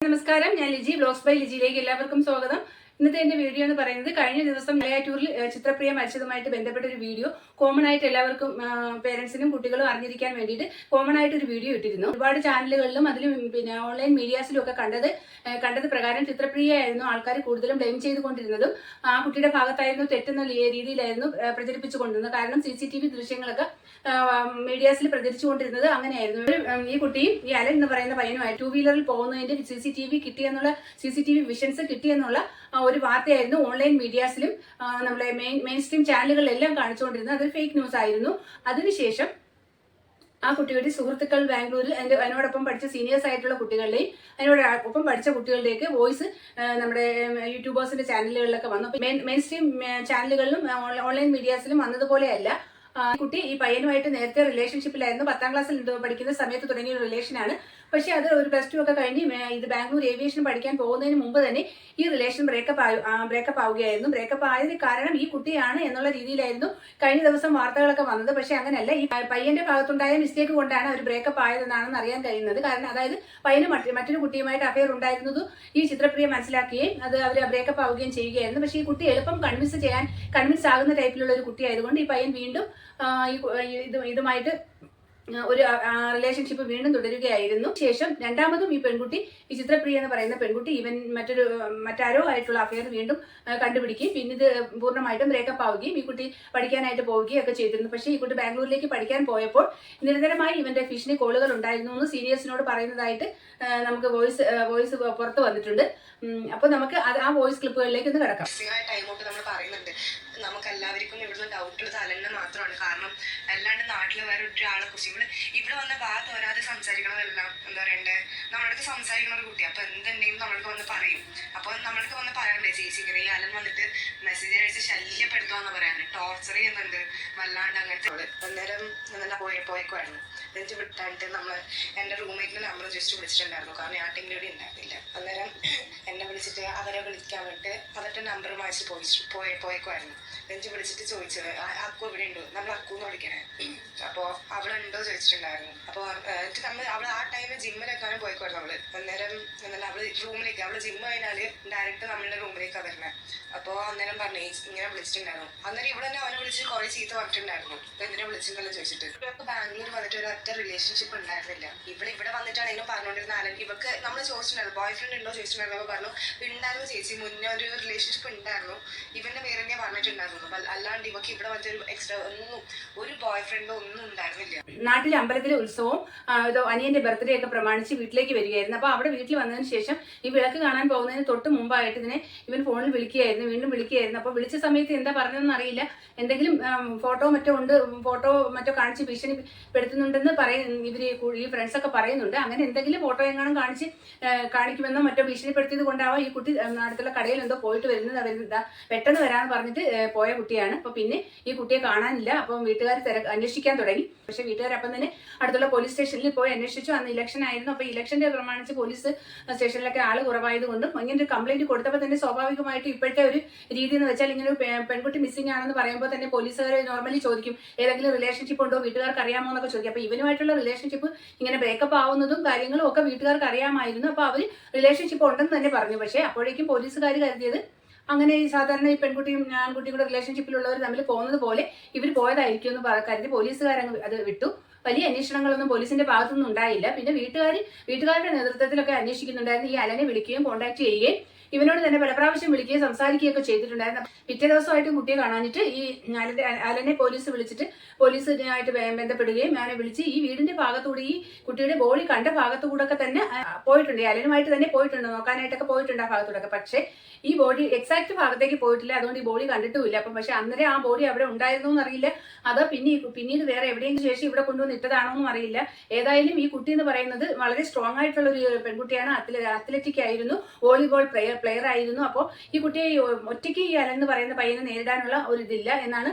നമസ്കാരം ഞാൻ Liji blogs by ലിജിയിലേക്ക് എല്ലാവർക്കും സ്വാഗതം. ഇന്നത്തെ എന്റെ വീഡിയോ എന്ന് പറയുന്നത് കഴിഞ്ഞ ദിവസം മലയാറ്റൂരിൽ ചിത്രപ്രിയ മരിച്ചതുമായിട്ട് ബന്ധപ്പെട്ട ഒരു വീഡിയോ. കോമൺ ആയിട്ട് എല്ലാവർക്കും പേരൻസിനും കുട്ടികളും അറിഞ്ഞിരിക്കാൻ വേണ്ടിയിട്ട് കോമൺ ആയിട്ട് ഒരു വീഡിയോ ഇട്ടിരുന്നു. ഒരുപാട് ചാനലുകളിലും അതിലും പിന്നെ ഓൺലൈൻ മീഡിയാസിലും ഒക്കെ കണ്ടത് കണ്ടത് പ്രകാരം ചിത്രപ്രിയ ആയിരുന്നു ആൾക്കാർ കൂടുതലും ബ്ലെയിം ചെയ്തുകൊണ്ടിരുന്നതും ആ കുട്ടിയുടെ ഭാഗത്തായിരുന്നു തെറ്റെന്ന രീതിയിലായിരുന്നു പ്രചരിപ്പിച്ചു പ്രചരിപ്പിച്ചുകൊണ്ടിരുന്നത്. കാരണം സി സി ടി വി ദൃശ്യങ്ങളൊക്കെ മീഡിയാസിൽ പ്രചരിച്ചുകൊണ്ടിരുന്നത് അങ്ങനെയായിരുന്നു. ഈ കുട്ടിയും ഈ അലൻ എന്ന് പറയുന്ന പയ്യനുമായി ടു വീലറിൽ പോകുന്നതിന്റെ C C T V കിട്ടിയെന്നുള്ള C C T V visions കിട്ടിയെന്നുള്ള ഒരു വാർത്തയായിരുന്നു ഓൺലൈൻ മീഡിയാസിലും നമ്മളെ മെയിൻ മെയിൻ സ്ട്രീം ചാനലുകളിലെല്ലാം കാണിച്ചുകൊണ്ടിരുന്നത്. അത് ഫേക്ക് ന്യൂസ് ആയിരുന്നു. അതിനുശേഷം ആ കുട്ടിയുടെ സുഹൃത്തുക്കൾ ബാംഗ്ലൂരിൽ എന്റെ അതിനോടൊപ്പം പഠിച്ച സീനിയേഴ്സ് ആയിട്ടുള്ള കുട്ടികളുടെയും അതിനോട് ഒപ്പം പഠിച്ച കുട്ടികളുടെയൊക്കെ വോയിസ് നമ്മുടെ യൂട്യൂബേഴ്സിന്റെ ചാനലുകളിലൊക്കെ വന്നു. മെയിൻ സ്ട്രീം ചാനലുകളിലും ഓൺലൈൻ മീഡിയാസിലും വന്നതുപോലെയല്ല. കുട്ടി ഈ പയ്യനുമായിട്ട് നേരത്തെ റിലേഷൻഷിപ്പിലായിരുന്നു പത്താം ക്ലാസ്സിൽ പഠിക്കുന്ന സമയത്ത് തുടങ്ങിയ റിലേഷനാണ് പക്ഷേ അത് ഒരു പ്ലസ് ടു ഒക്കെ കഴിഞ്ഞ് ഇത് ബാംഗ്ലൂർ ഏവിയേഷൻ പഠിക്കാൻ പോകുന്നതിന് മുമ്പ് തന്നെ ഈ റിലേഷൻ ബ്രേക്കപ്പ് ബ്രേക്കപ്പ് ആവുകയായിരുന്നു. ബ്രേക്കപ്പ് ആയതിന് കാരണം ഈ കുട്ടിയാണ് എന്നുള്ള രീതിയിലായിരുന്നു കഴിഞ്ഞ ദിവസം വാർത്തകളൊക്കെ വന്നത്. പക്ഷേ അങ്ങനെയല്ല ഈ പയ്യന്റെ ഭാഗത്തുണ്ടായ മിസ്റ്റേക്ക് കൊണ്ടാണ് അവർ ബ്രേക്കപ്പ് ആയതെന്നാണെന്ന് അറിയാൻ കഴിയുന്നത്. കാരണം അതായത് പയ്യന് മറ്റ് മറ്റൊരു കുട്ടിയുമായിട്ട് അഫയർ ഉണ്ടായിരുന്നത് ഈ ചിത്രപ്രിയ മനസ്സിലാക്കുകയും അത് അവർ ബ്രേക്കപ്പ് ആവുകയും ചെയ്യുകയായിരുന്നു. പക്ഷേ ഈ കുട്ടി എളുപ്പം കൺവിൻസ് ചെയ്യാൻ കൺവിൻസ് ആകുന്ന ടൈപ്പിലുള്ള ഒരു കുട്ടിയായതുകൊണ്ട് ഈ പയ്യൻ വീണ്ടും ഈ ഇത് ഇതുമായിട്ട് ഒരു റിലേഷൻഷിപ്പ് വീണ്ടും തുടരുകയായിരുന്നു. ശേഷം രണ്ടാമതും ഈ പെൺകുട്ടി ഈ ചിത്രപ്രിയ എന്ന് പറയുന്ന പെൺകുട്ടി ഇവൻ മറ്റൊരു മറ്റാരോ ആയിട്ടുള്ള അഫയർ വീണ്ടും കണ്ടുപിടിക്കുകയും പിന്നെ ഇത് പൂർണമായിട്ടും ബ്രേക്കപ്പ് ആവുകയും ഈ കുട്ടി പഠിക്കാനായിട്ട് പോവുകയും ഒക്കെ ചെയ്തിരുന്നു. പക്ഷേ ഈ കുട്ടി ബാംഗ്ലൂരിലേക്ക് പഠിക്കാൻ പോയപ്പോൾ നിരന്തരമായി ഇവന്റെ ഫിഷിന് കോളുകൾ ഉണ്ടായിരുന്നു എന്ന് സീനിയേഴ്സിനോട് പറയുന്നതായിട്ട് നമുക്ക് വോയിസ് വോയിസ് പുറത്ത് വന്നിട്ടുണ്ട്. അപ്പോൾ നമുക്ക് ആ വോയിസ് ക്ലിപ്പുകളിലേക്ക് ഒന്ന് കിടക്കാം. നമ്മൾ പറയുന്നുണ്ട്. നമുക്ക് എല്ലാവർക്കും ഇവിടുന്ന് ഡൗട്ടുള്ള തലന്നെ മാത്രമാണ്. കാരണം അല്ലാണ്ട് നാട്ടിൽ വേറെ ഒരാളെ കുറിച്ച് ഇവിടെ ഇവിടെ വന്ന വാ തോരാതെ സംസാരിക്കണതെല്ലാം എന്താ പറയണ്ടേ? നമ്മളടുത്ത് സംസാരിക്കണ ഒരു കുട്ടി. അപ്പൊ എന്തുണ്ടെങ്കിലും നമ്മൾക്ക് വന്ന് പറയും. അപ്പൊ നമ്മൾക്ക് വന്ന് പറയണ്ടേ ചേച്ചി ഇങ്ങനെ ഈ അലൻ വന്നിട്ട് മെസ്സേജ് അയച്ച് ശല്യപ്പെടുത്തുക എന്ന് പറയാന് ടോർച്ചർ ചെയ്യുന്നുണ്ട്. വല്ലാണ്ട് അങ്ങനത്തെ. അന്നേരം പോയി പോയി പോയേക്കുമായിരുന്നു എന്നിട്ട് വിട്ടായിട്ട് നമ്മൾ എന്റെ റൂംമേറ്റിന്റെ നമ്പർ ജസ്റ്റ് വിളിച്ചിട്ടുണ്ടായിരുന്നു. കാരണം ഞാൻ ടീമിൽ ഇവിടെ ഉണ്ടായിരുന്നില്ല. അന്നേരം എന്നെ വിളിച്ചിട്ട് അവരെ വിളിക്കാൻ വേണ്ടി അവരുടെ നമ്പർ വായിച്ച് പോയി പോയ പോയേക്കുമായിരുന്നു എനിക്ക് വിളിച്ചിട്ട് ചോദിച്ചത് "ആ- അക്കു ഇവിടെ ഉണ്ടോ നമ്മൾ അക്കു എന്ന് വിളിക്കണേ. അപ്പോൾ അവിടെ ഉണ്ടോ ചോദിച്ചിട്ടുണ്ടായിരുന്നു. അപ്പോൾ എന്നിട്ട് നമ്മൾ അവൾ ആ ടൈമിൽ ജിമ്മിലേക്കാണ് പോയിക്കോയിരുന്നു അവൾ. അന്നേരം എന്നല്ല അവൾ റൂമിലേക്ക് അവൾ ജിമ്മ് കഴിഞ്ഞാൽ ഡയറക്റ്റ് നമ്മളുടെ റൂമിലേക്കാണ് വരുന്നത് അപ്പോൾ അന്നേരം പറഞ്ഞു "ഏയ് ഇങ്ങനെ വിളിച്ചിട്ടുണ്ടായിരുന്നു. അന്നേരം ഇവിടെ തന്നെ അവനെ വിളിച്ച് കുറേ ചീത്ത പറഞ്ഞിട്ടുണ്ടായിരുന്നു. അപ്പോൾ എന്തിനാ വിളിച്ചിട്ടുണ്ടല്ലോ ചോദിച്ചിട്ട്. ബാംഗ്ലൂർ വന്നിട്ട് ഒരു ഒറ്റ റിലേഷൻഷിപ്പ് ഉണ്ടായിരുന്നില്ല. ഇവിടെ ഇവിടെ വന്നിട്ടാണ് എന്നും പറഞ്ഞുകൊണ്ടിരുന്ന ഇവർക്ക് നമ്മൾ ചോദിച്ചിട്ടുണ്ടായിരുന്നു ബോയ് ഫ്രണ്ട് ഉണ്ടോ ചോദിച്ചിട്ടുണ്ടായിരുന്നു. പറഞ്ഞു ഉണ്ടായിരുന്നു ചേച്ചി. മുന്നേ ഒരു റിലേഷൻഷിപ്പ് ഉണ്ടായിരുന്നു. ഇവന്റെ പേര് തന്നെ പറഞ്ഞിട്ടുണ്ടായിരുന്നു. അല്ല- അല്ലാണ്ട് ഇവക്ക് ഇവിടെ വന്നിട്ട് ഒരു എക്സ്ട്രാ ഒന്നും ഒരു ബോയ് ഫ്രണ്ടോ ഒന്നും ഉണ്ടായിരുന്നില്ല. നാട്ടിലെ അമ്പലത്തിലെ ഉത്സവവും ഇതോ അനിയന്റെ ബർത്ത്ഡേ ഒക്കെ പ്രമാണിച്ച് വീട്ടിലേക്ക് വരികയായിരുന്നു. അപ്പോൾ അവിടെ വീട്ടിൽ വന്നതിന് ശേഷം ഈ വിളക്ക് കാണാൻ പോകുന്നതിന് തൊട്ട് മുമ്പായിട്ട് ഇതിനെ ഇവൻ ഫോണിൽ വിളിക്കുകയായിരുന്നു വീണ്ടും വിളിക്കുകയായിരുന്നു. അപ്പോൾ വിളിച്ച സമയത്ത് എന്താ പറഞ്ഞതെന്ന് അറിയില്ല. എന്തെങ്കിലും ഫോട്ടോ മറ്റോ ഉണ്ട് ഫോട്ടോ മറ്റോ കാണിച്ച് ഭീഷണിപ്പെടുത്തുന്നുണ്ടെന്ന് പറയും ഇവർ ഈ ഫ്രണ്ട്സ് ഒക്കെ പറയുന്നുണ്ട്. അങ്ങനെ എന്തെങ്കിലും ഫോട്ടോ എങ്ങാനും കാണിച്ച് കാണിക്കുമെന്നോ മറ്റോ ഭീഷണിപ്പെടുത്തിയത് കൊണ്ടാവാം ഈ കുട്ടി അടുത്തുള്ള കടയിൽ എന്തോ പോയിട്ട് വരുന്നത്. വരുന്നത് പെട്ടെന്ന് വരാമെന്ന് പറഞ്ഞിട്ട് പോയ കുട്ടിയാണ്. അപ്പോൾ പിന്നെ ഈ കുട്ടിയെ കാണാനില്ല. അപ്പം വീട്ടുകാർ തിര അന്വേഷിക്കാൻ തുടങ്ങി. പക്ഷെ വീട്ടുകാർ അപ്പം തന്നെ അടുത്തുള്ള പോലീസ് സ്റ്റേഷനിൽ പോയി അന്വേഷിച്ചു. അന്ന് ഇലക്ഷൻ ആയിരുന്നു. അപ്പോൾ ഇലക്ഷന്റെ പ്രമാണിച്ച് പോലീസ് സ്റ്റേഷനിലൊക്കെ ആൾ കുറവായതുകൊണ്ടും ഇങ്ങനെ ഒരു കംപ്ലൈന്റ് കൊടുത്തപ്പോൾ തന്നെ സ്വാഭാവികമായിട്ട് ഇപ്പോഴത്തെ ഒരു രീതി എന്ന് വെച്ചാൽ ഇങ്ങനെ ഒരു പെൺകുട്ടി മിസ്സിംഗ് ആണെന്ന് പറയുമ്പോൾ തന്നെ പോലീസുകാർ നോർമലി ചോദിക്കും. ഏതെങ്കിലും റിലേഷൻഷിപ്പ് ഉണ്ടോ? വീട്ടുകാർക്ക് അറിയാമോ എന്നൊക്കെ ചോദിക്കും. അപ്പോൾ ഇവനുമായിട്ടുള്ള റിലേഷൻഷിപ്പ് ഇങ്ങനെ ബ്രേക്കപ്പ് ആവുന്നതും കാര്യങ്ങളും ഒക്കെ വീട്ടുകാർക്ക് അറിയാമായിരുന്നു. അപ്പോൾ അവർ റിലേഷൻഷിപ്പ് ഉണ്ടെന്ന് തന്നെ പറഞ്ഞു. പക്ഷേ അപ്പോഴേക്കും പോലീസുകാർ കരുതിയത് അങ്ങനെ ഈ സാധാരണ ഈ പെൺകുട്ടിയും ആൺകുട്ടിയും കൂടെ റിലേഷൻഷിപ്പിലുള്ളവർ തമ്മിൽ പോകുന്നത് പോലെ ഇവർ പോയതായിരിക്കും എന്ന് കരുതി പോലീസുകാരങ്ങ് അത് വിട്ടു. വലിയ അന്വേഷണങ്ങളൊന്നും പോലീസിന്റെ ഭാഗത്തുനിന്നും ഉണ്ടായില്ല. പിന്നെ വീട്ടുകാർ വീട്ടുകാരുടെ നേതൃത്വത്തിലൊക്കെ അന്വേഷിക്കുന്നുണ്ടായിരുന്നു. ഈ അലനെ വിളിക്കുകയും കോൺടാക്ട് ചെയ്യുകയും ഇവനോട് തന്നെ പല പ്രാവശ്യം വിളിക്കുകയും സംസാരിക്കുകയൊക്കെ ചെയ്തിട്ടുണ്ടായിരുന്നു. പിറ്റേ ദിവസമായിട്ട് കുട്ടിയെ കാണാനിട്ട് ഈ അലനെ പോലീസ് വിളിച്ചിട്ട് പോലീസുമായിട്ട് ബെ- ബന്ധപ്പെടുകയും ഞാനെ വിളിച്ച് ഈ വീടിന്റെ ഭാഗത്തൂടെ ഈ കുട്ടിയുടെ ബോഡി കണ്ട ഭാഗത്തുകൂടെ ഒക്കെ തന്നെ പോയിട്ടുണ്ട്. അലനുമായിട്ട് തന്നെ പോയിട്ടുണ്ട്. നോക്കാനായിട്ടൊക്കെ പോയിട്ടുണ്ട് ആ ഭാഗത്തൂടെ പക്ഷേ ഈ ബോഡി എക്സാക്ട് ഭാഗത്തേക്ക് പോയിട്ടില്ല. അതുകൊണ്ട് ഈ ബോഡി കണ്ടിട്ടുമില്ല. അപ്പം പക്ഷെ അന്നേരം ആ ബോഡി അവിടെ ഉണ്ടായിരുന്നു എന്നറിയില്ല. അത് പിന്നെ പിന്നീട് വേറെ എവിടെയെങ്കിലും ശേഷം ഇവിടെ കൊണ്ടുവന്ന് ഇട്ടതാണോ എന്നും അറിയില്ല. ഏതായാലും ഈ കുട്ടി എന്ന് പറയുന്നത് വളരെ സ്ട്രോങ് ആയിട്ടുള്ള ഒരു പെൺകുട്ടിയാണ്. അത്ലറ്റിക് ആയിരുന്നു. വോളിബോൾ പ്ലെയർ പ്ലെയർ ആയിരുന്നു. അപ്പോൾ ഈ കുട്ടിയെ ഒറ്റയ്ക്ക് ഈ അലൻ എന്ന് പറയുന്ന പയ്യനെ നേരിടാനുള്ള ഒരു ഇതില്ല എന്നാണ്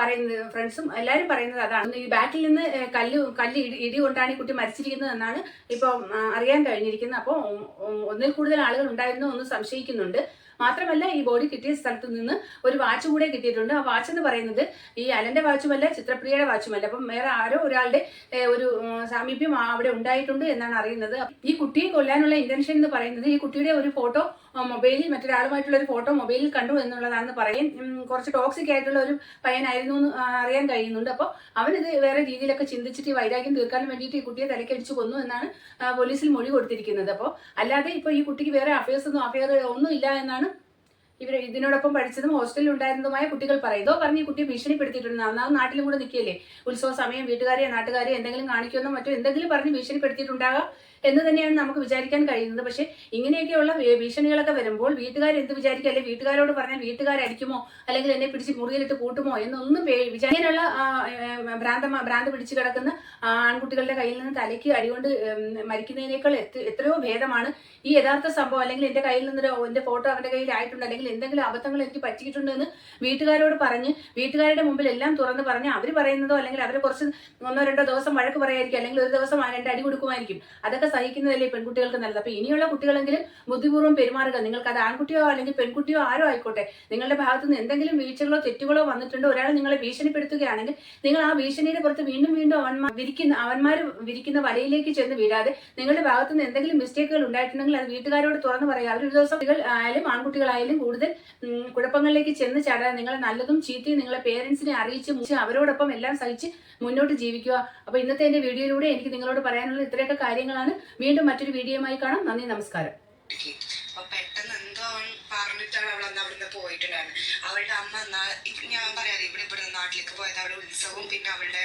പറയുന്നത്. ഫ്രണ്ട്സും എല്ലാവരും പറയുന്നത് അതാണ്. ഈ ബാറ്റിൽ നിന്ന് കല്ല് കല്ല് ഇടി കൊണ്ടാണ് ഈ കുട്ടി മരിച്ചിരിക്കുന്നത് എന്നാണ് ഇപ്പോൾ അറിയാൻ കഴിഞ്ഞിരിക്കുന്നത്. അപ്പോൾ ഒന്നിൽ കൂടുതൽ ആളുകൾ ഉണ്ടായിരുന്നു എന്ന് സംശയിക്കുന്നുണ്ട്. മാത്രമല്ല ഈ ബോഡി കിട്ടിയ സ്ഥലത്ത് നിന്ന് ഒരു വാച്ച് കൂടെ കിട്ടിയിട്ടുണ്ട്. ആ വാച്ച് എന്ന് പറയുന്നത് ഈ അലന്റെ വാച്ചുമല്ല ചിത്രപ്രിയയുടെ വാച്ചുമല്ല അപ്പം വേറെ ആരോ ഒരാളുടെ ഒരു സാമീപ്യം അവിടെ ഉണ്ടായിട്ടുണ്ട് എന്നാണ് അറിയുന്നത്. ഈ കുട്ടിയെ കൊല്ലാനുള്ള ഇന്റൻഷൻ എന്ന് പറയുന്നത് ഈ കുട്ടിയുടെ ഒരു ഫോട്ടോ മൊബൈലിൽ മറ്റൊരാളുമായിട്ടുള്ള ഒരു ഫോട്ടോ മൊബൈലിൽ കണ്ടു എന്നുള്ളതാണെന്ന് പറയും. കുറച്ച് ടോക്സിക് ആയിട്ടുള്ള ഒരു പയ്യനായിരുന്നു എന്ന് അറിയാൻ കഴിയുന്നുണ്ട്. അപ്പോൾ അവനിത് വേറെ രീതിയിലൊക്കെ ചിന്തിച്ചിട്ട് വൈരാഗ്യം തീർക്കാൻ വേണ്ടിയിട്ട് ഈ കുട്ടിയെ തലക്കടിച്ച് കൊന്നു എന്നാണ് പോലീസിൽ മൊഴി കൊടുത്തിരിക്കുന്നത്. അപ്പോൾ അല്ലാതെ ഇപ്പോൾ ഈ കുട്ടിക്ക് വേറെ അഫയേഴ്സ് ഒന്നും അഫയർ ഒന്നും ഇല്ല എന്നാണ് ഇവർ ഇതിനോടൊപ്പം പഠിച്ചതും ഹോസ്റ്റലിൽ ഉണ്ടായിരുന്നതുമായ കുട്ടികൾ പറയും ഇതോ പറഞ്ഞ് ഈ കുട്ടിയെ ഭീഷണിപ്പെടുത്തിയിട്ടുണ്ട്. ഒന്നാമത് നാട്ടിലും കൂടെ നിൽക്കുകയല്ലേ? ഉത്സവ സമയം വീട്ടുകാരെ നാട്ടുകാരെ എന്തെങ്കിലും കാണിക്കുമെന്നോ മറ്റോ എന്തെങ്കിലും പറഞ്ഞ് ഭീഷണിപ്പെടുത്തിയിട്ടുണ്ടാകാം. എന്ന് തന്നെയാണ് നമുക്ക് വിചാരിക്കാൻ കഴിയുന്നത്. പക്ഷേ ഇങ്ങനെയൊക്കെയുള്ള ഭീഷണികളൊക്കെ വരുമ്പോൾ വീട്ടുകാർ എന്ത് വിചാരിക്കും? അല്ലെങ്കിൽ വീട്ടുകാരോട് പറഞ്ഞാൽ വീട്ടുകാരടിക്കുമോ? അല്ലെങ്കിൽ എന്നെ പിടിച്ച് മുറിയിലിട്ട് കൂട്ടുമോ? എന്നൊന്നും ഇങ്ങനെയുള്ള ഭ്രാന്ത ഭ്രാന്ത് പിടിച്ചു കിടക്കുന്ന ആൺകുട്ടികളുടെ കയ്യിൽ നിന്ന് തലയ്ക്ക് അടികൊണ്ട് മരിക്കുന്നതിനേക്കാൾ എത്രയോ ഭേദമാണ് ഈ യഥാർത്ഥ സംഭവം. അല്ലെങ്കിൽ എന്റെ കയ്യിൽ നിന്നൊരു എന്റെ ഫോട്ടോ അവരുടെ കയ്യിൽ ആയിട്ടുണ്ട് അല്ലെങ്കിൽ എന്തെങ്കിലും അബദ്ധങ്ങൾ എനിക്ക് പറ്റിയിട്ടുണ്ട് എന്ന് വീട്ടുകാരോട് പറഞ്ഞ് വീട്ടുകാരുടെ മുമ്പിൽ എല്ലാം തുറന്ന് പറഞ്ഞ് അവർ പറയുന്നതോ അല്ലെങ്കിൽ അവർ കുറച്ച് ഒന്നോ രണ്ടോ ദിവസം വഴക്ക് പറയായിരിക്കും. അല്ലെങ്കിൽ ഒരു ദിവസം രണ്ട് അടി കൊടുക്കുമായിരിക്കും. അതൊക്കെ സഹിക്കുന്നതല്ലേ പെൺകുട്ടികൾക്ക് നല്ലത്? അപ്പൊ ഇനിയുള്ള കുട്ടികളെങ്കിലും ബുദ്ധിപൂർവം പെരുമാറുക. നിങ്ങൾക്ക് അത് ആൺകുട്ടിയോ അല്ലെങ്കിൽ പെൺകുട്ടിയോ ആരോ ആയിക്കോട്ടെ നിങ്ങളുടെ ഭാഗത്തു നിന്ന് എന്തെങ്കിലും വീഴ്ചകളോ തെറ്റുകളോ വന്നിട്ടുണ്ടോ ഒരാൾ നിങ്ങളെ ഭീഷണിപ്പെടുത്തുകയാണെങ്കിൽ നിങ്ങൾ ആ ഭീഷണിയുടെ പുറത്ത് വീണ്ടും വീണ്ടും അവന്മാർ വിരിക്കുന്ന അവന്മാർ വിരിക്കുന്ന വലയിലേക്ക് ചെന്ന് വീഴാതെ നിങ്ങളുടെ ഭാഗത്തു നിന്ന് എന്തെങ്കിലും മിസ്റ്റേക്കുകൾ ഉണ്ടായിട്ടുണ്ടെങ്കിൽ അത് വീട്ടുകാരോട് തുറന്നു പറയുക അവർ ഒരു ദിവസം ആയാലും ആൺകുട്ടികളായാലും കൂടുതൽ കുഴപ്പങ്ങളിലേക്ക് ചെന്ന് ചാടാൻ നിങ്ങളെ നല്ലതും ചീത്തയും നിങ്ങളെ പേരൻസിനെ അറിയിച്ച് അവരോടൊപ്പം എല്ലാം സഹിച്ച് മുന്നോട്ട് ജീവിക്കുക. അപ്പൊ ഇന്നത്തെ എന്റെ വീഡിയോയിലൂടെ എനിക്ക് നിങ്ങളോട് പറയാനുള്ള ഇത്രയൊക്കെ കാര്യങ്ങളാണ്. വീണ്ടും മറ്റൊരു വീഡിയോയുമായി കാണാം. നന്ദി നമസ്കാരം. പെട്ടെന്ന് എന്തോ അവൻ പറഞ്ഞിട്ടാണ് അവൾ അന്ന് അവിടുന്ന് പോയിട്ടുണ്ടായിരുന്നത് അവളുടെ അമ്മ എന്നാ ഞാൻ പറയാതെ ഇവിടെ ഇവിടെ നാട്ടിലേക്ക് പോയത് അവിടെ ഉത്സവവും പിന്നെ അവളുടെ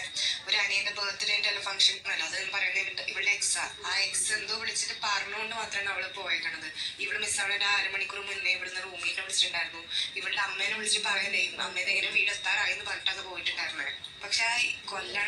ഒരു അനിയന്റെ ബർത്ത്ഡേന്റെ അല്ല ഫംഗ്ഷൻ അല്ല. അത് പറയുന്നത് ഇവളുടെ എക്സ് ആ. എക്സ് എന്തോ വിളിച്ചിട്ട് പറഞ്ഞുകൊണ്ട് മാത്രമാണ് അവൾ പോയേക്കണത്. ഇവിടെ മിസ് ആവുന്ന അരമണിക്കൂർ മുന്നേ ഇവിടുന്ന് റൂമിനെ വിളിച്ചിട്ടുണ്ടായിരുന്നു. ഇവളുടെ അമ്മേനെ വിളിച്ചിട്ട് പറയുന്നേ അമ്മേനെ എങ്ങനെ വീട് എത്താറായി എന്ന് പറഞ്ഞിട്ടാണ് പോയിട്ടുണ്ടായിരുന്നത് പക്ഷെ ആ കൊല്ലം